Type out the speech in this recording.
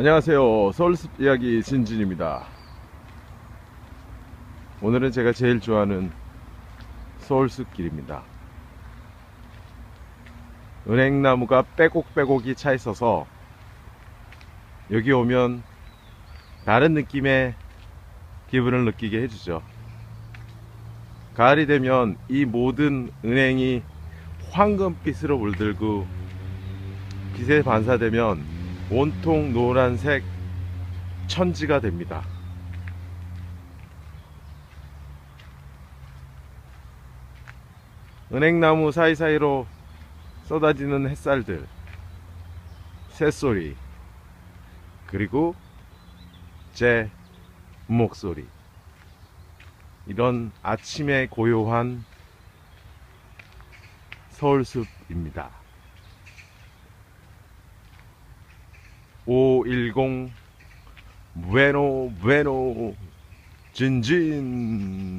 안녕하세요. 서울숲 이야기 진진입니다. 오늘은 제가 제일 좋아하는 서울숲 길입니다. 은행나무가 빼곡빼곡이 차 있어서 여기 오면 다른 느낌의 기분을 느끼게 해주죠. 가을이 되면 이 모든 은행이 황금빛으로 물들고 빛에 반사되면 온통 노란색 천지가 됩니다. 은행나무 사이사이로 쏟아지는 햇살들, 새소리, 그리고 제 목소리. 이런 아침의 고요한 서울숲입니다. 510 부에노 부에노 진진